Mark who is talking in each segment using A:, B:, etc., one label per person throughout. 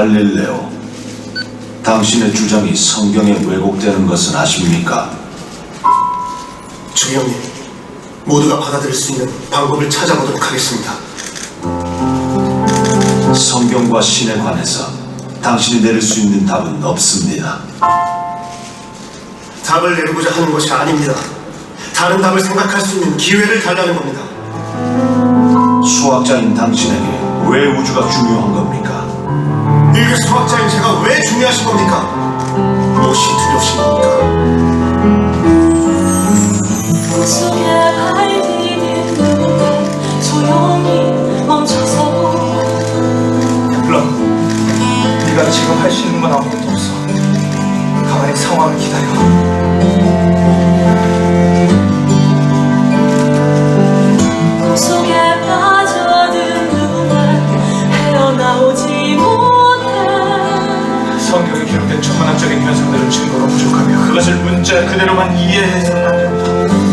A: 갈릴레오, 당신의 주장이 성경에 왜곡되는 것은 아십니까?
B: 주영님, 모두가 받아들일 수 있는 방법을 찾아보도록 하겠습니다.
A: 성경과 신에 관해서 당신이 내릴 수 있는 답은 없습니다.
B: 답을 내리고자 하는 것이 아닙니다. 다른 답을 생각할 수 있는 기회를 달라는 겁니다.
A: 수학자인 당신에게 왜 우주가 중요한 겁니까?
B: 일개 수학자인 제가 왜 중요하신 겁니까? 무엇이 두려우
C: 성경에 기록된 천문학적인 현상들은 증거로 부족하며 그것을 문자 그대로만 이해해서는 안 됩니다.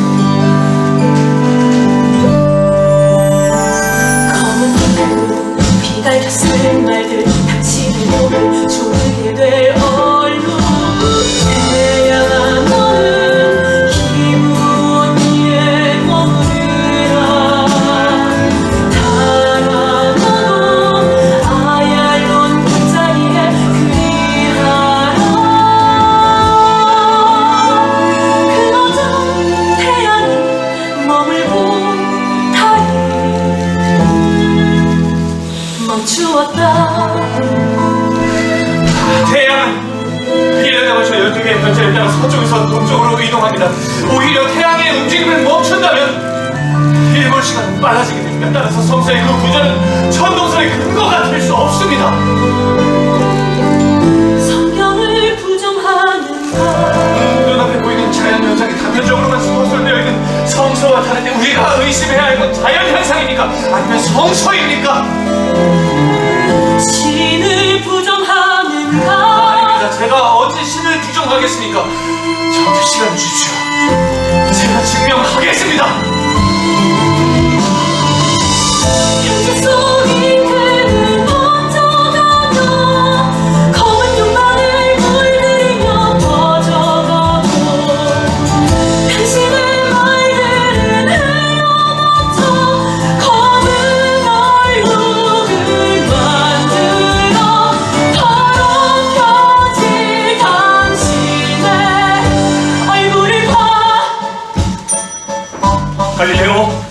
D: 멈추었다
C: 태양은 일년에 걸쳐 12개의 별자리에 따라 서쪽에서 동쪽으로 이동합니다. 오히려 태양의 움직임을 멈춘다면 일몰 시간은 빨라지게 됩니다. 따라서 성서의 그 구조는 천동설의 근거가 될 수 없습니다. 성서와 다른데 우리가 의심해야 할 건 자연 현상입니까? 아니면 성서입니까?
D: 신을 부정하는가
C: 아닙니다. 제가 언제 신을 부정하겠습니까? 저한테 시간 주십시오. 갈릴레오,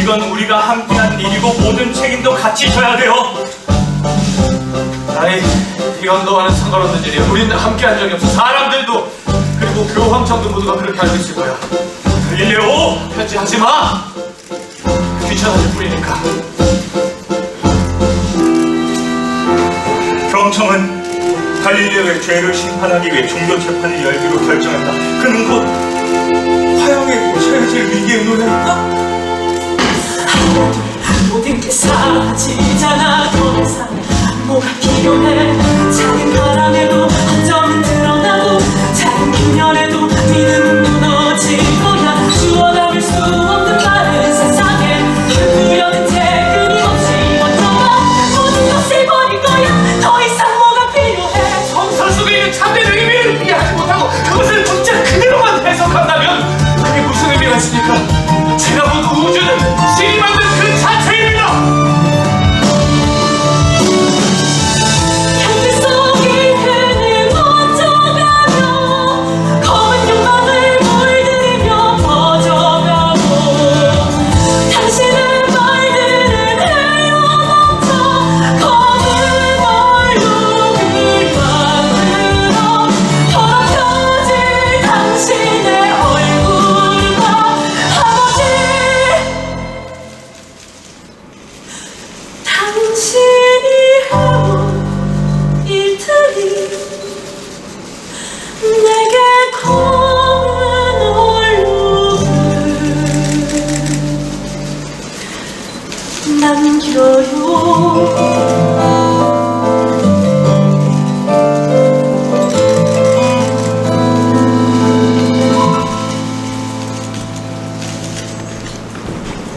C: 이건 우리가 함께한 일이고 모든 책임도 같이 져야 돼요. 아니, 이건 너와는 상관없는 일이야. 우리는 함께한 적이 없어. 사람들도 그리고 교황청도 모두가 그렇게 알고 있을 거야. 갈릴레오, 편지하지 마. 귀찮아질 뿐이니까. 교황청은 갈릴레오의 죄를 심판하기 위해 종교 재판을 열기로 결정했다. 그는 곧 의논했다.
D: 모든 게 사라지잖아 더 이상 뭐가 필요해 당